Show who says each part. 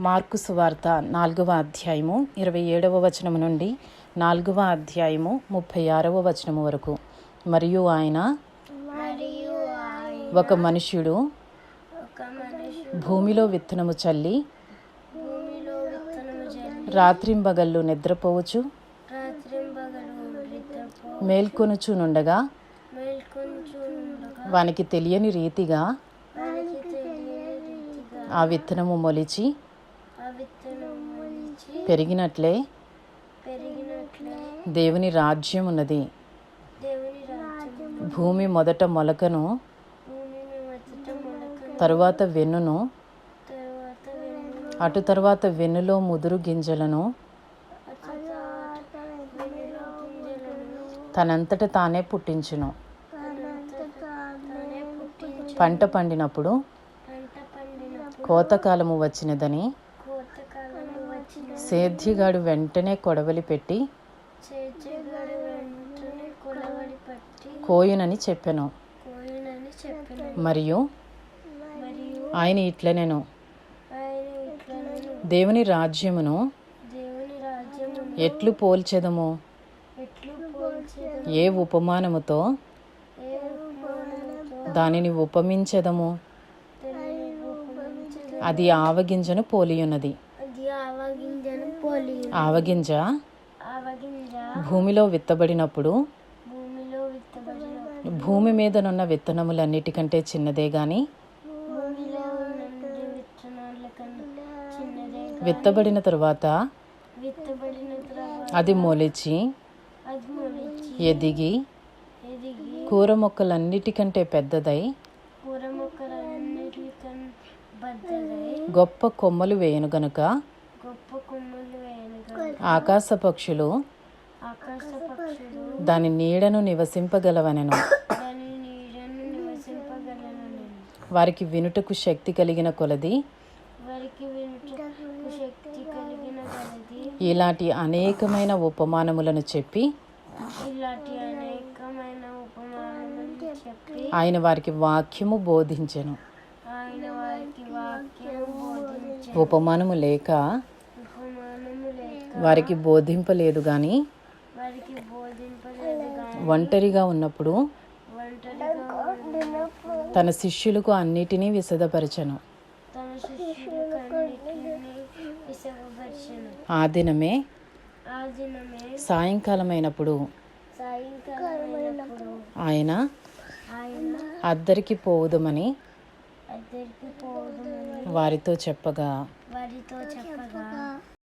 Speaker 1: Mark సువార్త నాలుగవ అధ్యాయము ఇరవై ఏడవ వచనము నుండి నాలుగవ అధ్యాయము ముప్పై ఆరవ వచనము వరకు. మరియు ఆయన ఒక మనుష్యుడు భూమిలో విత్తనము చల్లి రాత్రింబగళ్ళు నిద్రపోవచ్చు మేల్కొనుచునుండగా వానికి తెలియని రీతిగా ఆ విత్తనము మొలిచి పెరిగినట్లే? దేవుని రాజ్యం ఉన్నది. భూమి మొదట మొలకను తరువాత వెన్నును అటు తర్వాత వెన్నులో ముదురు గింజలను తనంతట తానే పుట్టించును. పంట పండినప్పుడు కోతకాలము వచ్చినదని సేద్యగాడు వెంటనే కొడవలి పెట్టి కోయునని చెప్పాను. మరియు ఆయన ఇట్లనేను. దేవుని రాజ్యమును ఎట్లు పోల్చెదము? ఏ ఉపమానముతో దానిని ఉపమించెదము? అది ఆవగింజను పోలియున్నది. ఆవగింజ? భూమిలో విత్తబడినప్పుడు? భూమి మీదనున్న విత్తనములన్నిటికంటే చిన్నదే గాని? విత్తబడిన తరువాత?
Speaker 2: విత్తబడిన తర్వాత
Speaker 1: అది మొలిచి? ఎదిగి? కూర మొక్కలన్నిటికంటే పెద్దదై గొప్ప కొమ్మలు వేయను గనుక? ఆకాశ పక్షులు దాని నీడను నివసింపగలవనెను. వారికి వినుటకు శక్తి కలిగిన కొలది. ఇలాంటి అనేకమైన ఉపమానములను చెప్పి ఆయన వారికి వాక్యము బోధించెను. ఉపమానము లేక వారికి బోధింపలేదు
Speaker 2: కానీ
Speaker 1: ఒంటరిగా ఉన్నప్పుడు తన శిష్యులకు అన్నిటినీ విశదపరచను ఆ దినమే సాయంకాలమైనప్పుడు ఆయన అద్దరికి పోవుదమని
Speaker 2: వారితో చెప్పగా